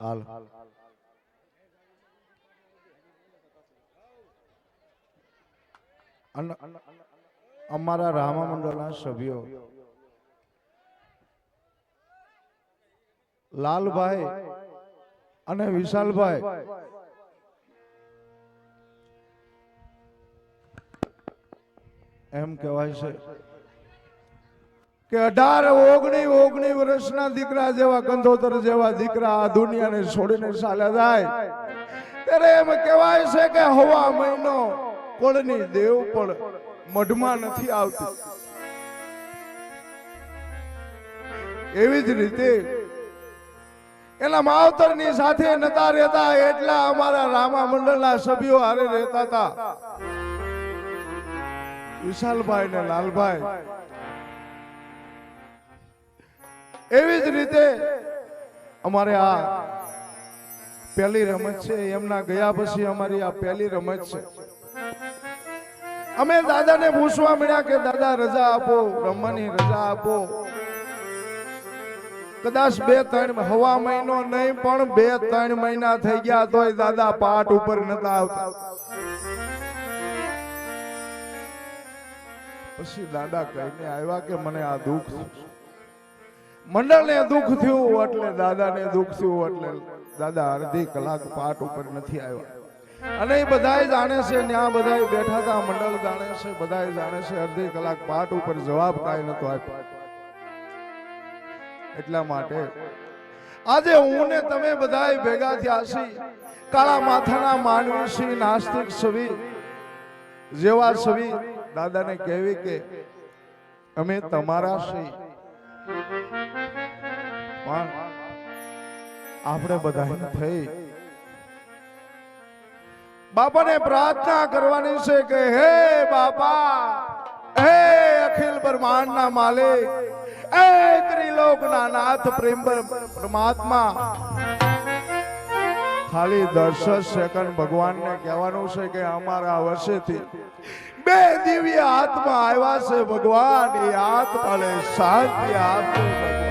હાલ. અમારા રામા મંડળના સભ્યો લાલભાઈ અને વિશાલભાઈ. એમ કહેવાય છે કે અઢાર, ઓગણી ઓગણી વર્ષના દીકરા જેવા કંધોતર જેવા દીકરા આ દુનિયાને છોડીને ચાલ્યા જાય. ત્યારે એમ કહેવાય છે કે હવા મહિનો કોળની દેવ પણ મઢમાં નથી આવતી. એવી જ રીતે એના માવતરની સાથે નતા રહેતા એટલા અમારા રામા મંડળના સભ્યો હારે રહેતા હતા. વિશાલભાઈ ને લાલભાઈ એવી જ રીતે અમારે આ પહેલી રમત છે, એમના ગયા પછી અમારી આ પહેલી રમત છે. અમે દાદાને પૂછવા મળ્યા કે, દાદા, રજા આપો, રમવાની રજા આપો. કદાચ બે, ત્રણ હવા મહિનો નહીં, પણ બે, ત્રણ મહિના થઈ ગયા તોય દાદા પાઠ ઉપર નતા આવતા. પછી દાદા કહીને આવ્યા કે, મને આ દુઃખ. મંડળને દુઃખ થયું એટલે દાદાને દુઃખ થયું એટલે દાદા અડધી કલાક પાઠ ઉપર નથી આવ્યા. અને એ બધાય જાણે છે ત્યાં બધાય બેઠા હતા, મંડળ જાણે છે, બધાય જાણે છે, અડધી કલાક પાઠ ઉપર જવાબ કાંઈ નતો આપ્યો. એટલા માટે આજે હું ને તમે બધાય ભેગા થયા છી કાળા માથાના માનવી છી નાસ્તિક સવી, જેવા સવી, દાદાને કહેવી કે અમે તમારા છીએ પણ આપણે બધા થઈ. બાપાને પ્રાર્થના કરવાની છે કે હે બાપા, હે અખિલ બ્રહ્માંડના માલિક, એ ત્રિલોકના નાથ પ્રેમ પરમાત્મા. ખાલી દસ સેકન્ડ ભગવાનને કહેવાનું છે કે અમારા વર્ષેથી બે દિવ્ય આત્મા આવ્યા છે ભગવાન. એ આત્માને શાંતિ આપજો. ભગવાન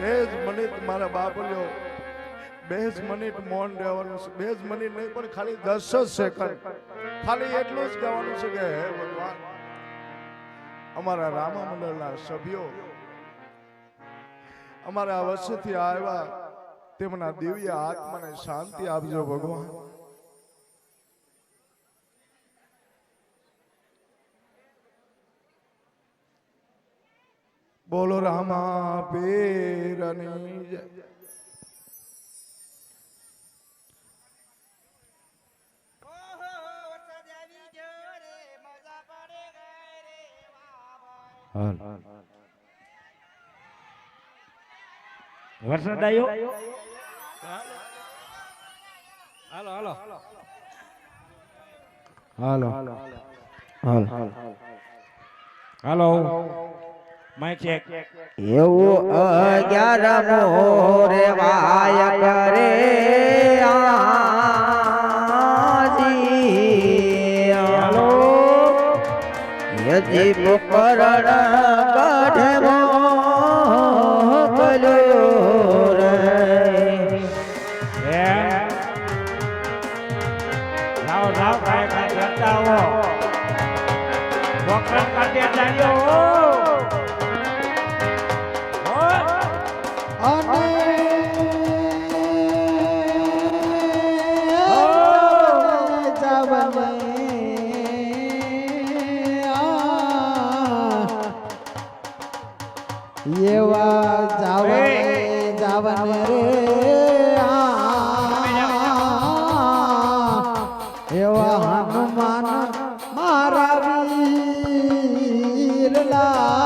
બે જ મિનિટ મારા બાપ લ્યો બે જ મિનિટ મૌન રહેવાનું છે. બે જ મિનિટ નહીં, પણ ખાલી દસ જ સેકન્ડ. ખાલી એટલું જ કહેવાનું છે કે હે ભગવાન, અમારા રામા મંડળના સભ્યો, અમારા વર્ષથી આવ્યા, તેમના દિવ્ય આત્માને શાંતિ આપજો ભગવાન. બોલો રામા પીરની જય. હાલ. વરસાદ આવ્યો? હાલો હાલો. હાલો. હાલો. હાલો. હાલો. એવું અગિયાર મોરે વાય કરે યજી પોકરણ ગઢે મોકલ્યો રે. એમ 是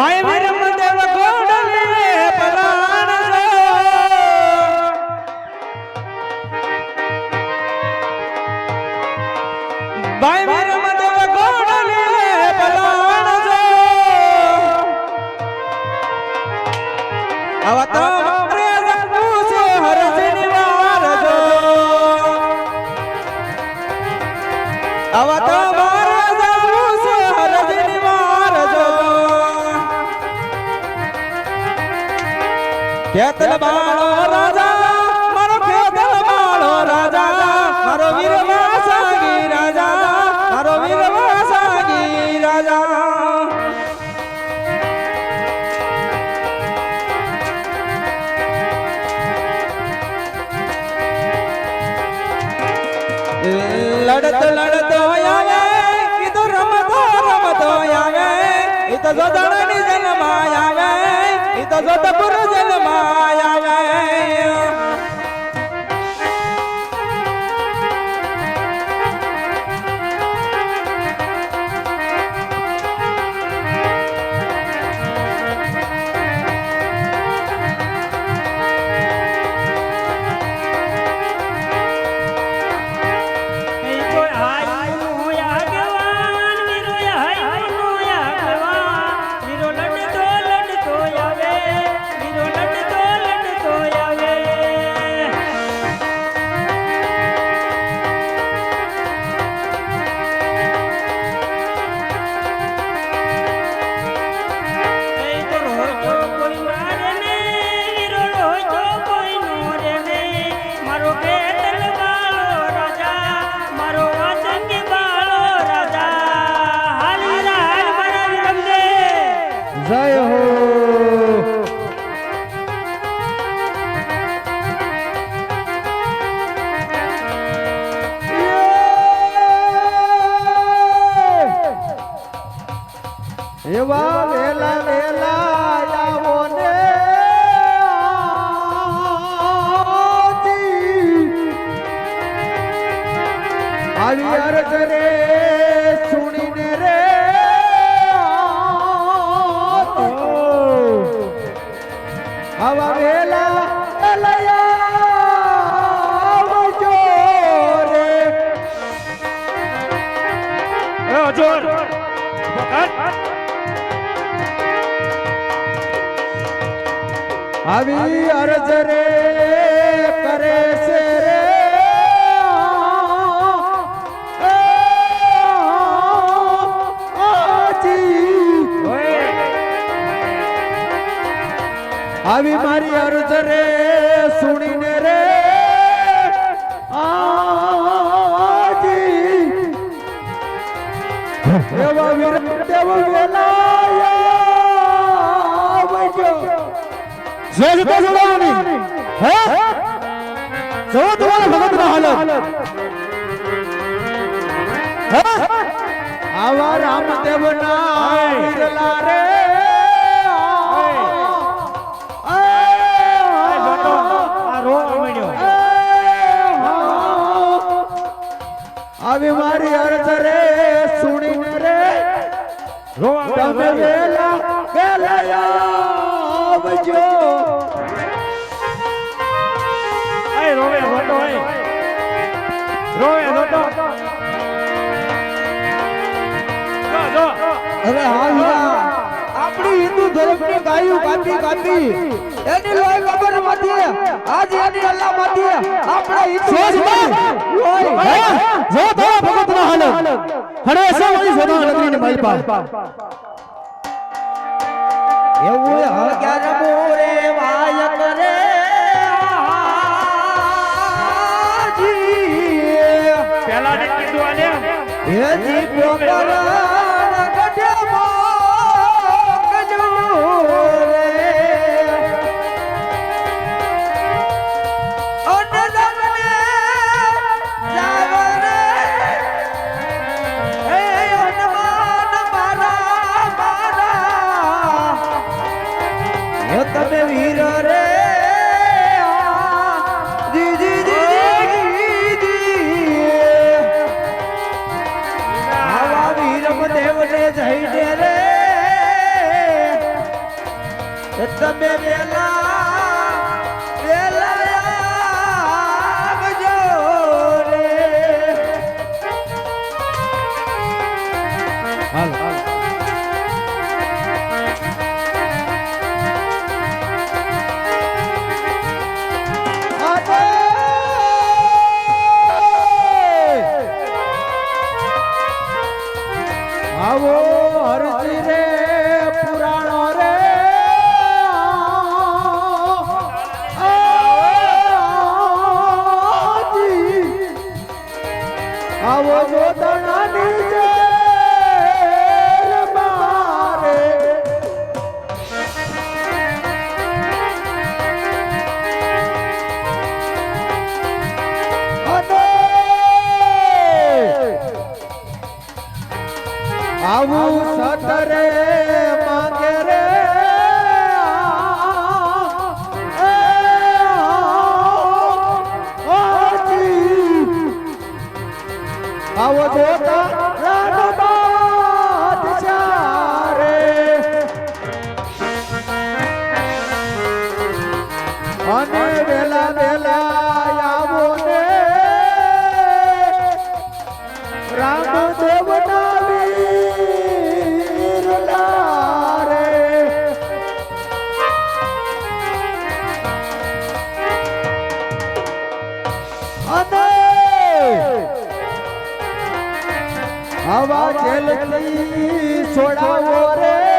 ભાઈ વિરમ દેવ ગોડલે પલાણ ભાઈ વિરમ દેવ ગોડલે પલાણ આવા તો મારે ખેતલ બાળો રાજા મારો ખેતલ બાળો રાજા મારો વીર વાસાગી રાજા મારો વીર વાસાગી રાજા. લડત લડતો આવે તો રમતો રમતો આવે એ તો જોદણની જન્માય આવે એ તો જોધપુર વિરમદેવ. જય આવી મારી અર્જ રે સુણીને રે. આજી એવા વીર દેવ વેલા આવજો. જે જતો જોડાવાની હે? જો તમારા ભગત ના હાલત. આવા રામદેવ ના રે અરે હા હીરા આપણી હિન્દુ ધર્મની ગાયું કાપી કાપી એની લોહી કબરમાંથી આજ એની અલ્લાહમાંથી આપણે હિન્દુ લોહી. જો તારા ભગત ના હણે એસા વાળી સોના નગરી ને પાસ એવું રમો રે વાય કરે? પેલા ને કીધું આને હે જી પોકર આવા જેલથી છોડાવો રે.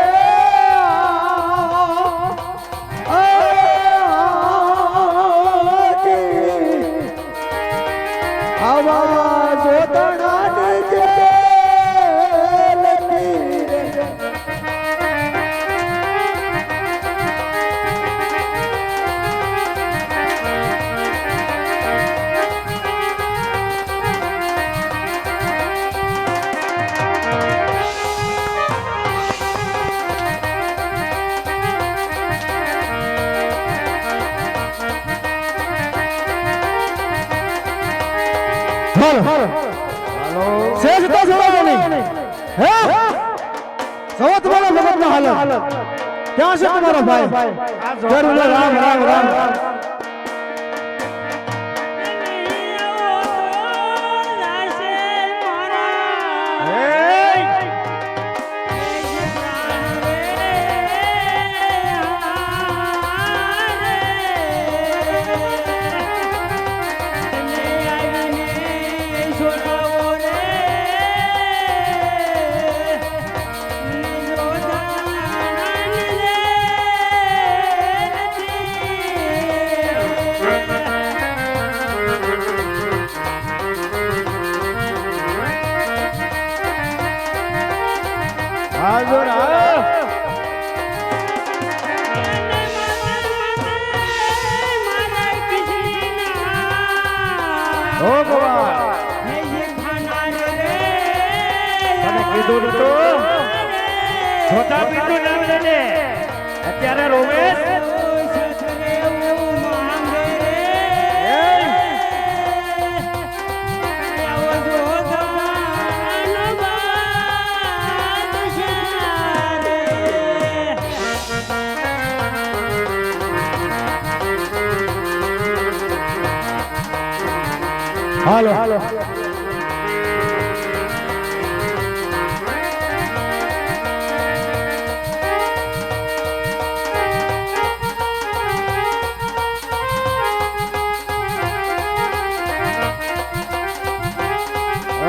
હાલો હાલો શેષ તો છોડો નહીં હે સવો તમારો ભગત નો હાલ ક્યાં છે તમારો ભાઈ જરૂર રામ રામ રામ તને કીધું પીતું નામ લેને અત્યારે રોમેશ હાલો હાલો.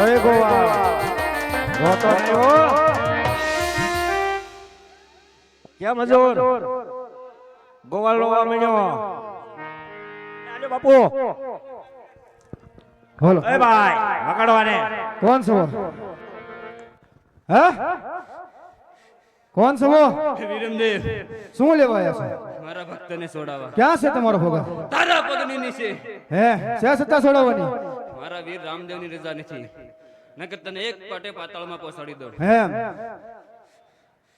અરે ગોવા કેમ હજુર ગોવાલ નો બાપુ. બોલો. એ ભાઈ વગાડવાને. કોણ છો? હે? કોણ છો વિરમદેવ. શું લેવા આવ્યા છો? મારા ભક્તને છોડાવવા ક્યાં છે તમારો ભોગા? તારા પગની નીચે. હે છે સત્તા છોડાવવાની? મારા વીર રામદેવની રજા નથી. નકર તને એક પાટે પાતાળમાં પહોંચાડી દઉં. હે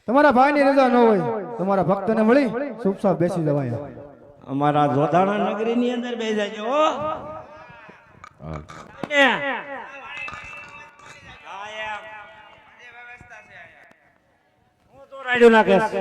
તમારા ભાઈની રજા ન હોય તમારા ભક્તને મળી ચૂપચાપ બેસી જવાય અમારા જોધાણા નગરીની અંદર જાય જાજો રાડ્યો નાખેશ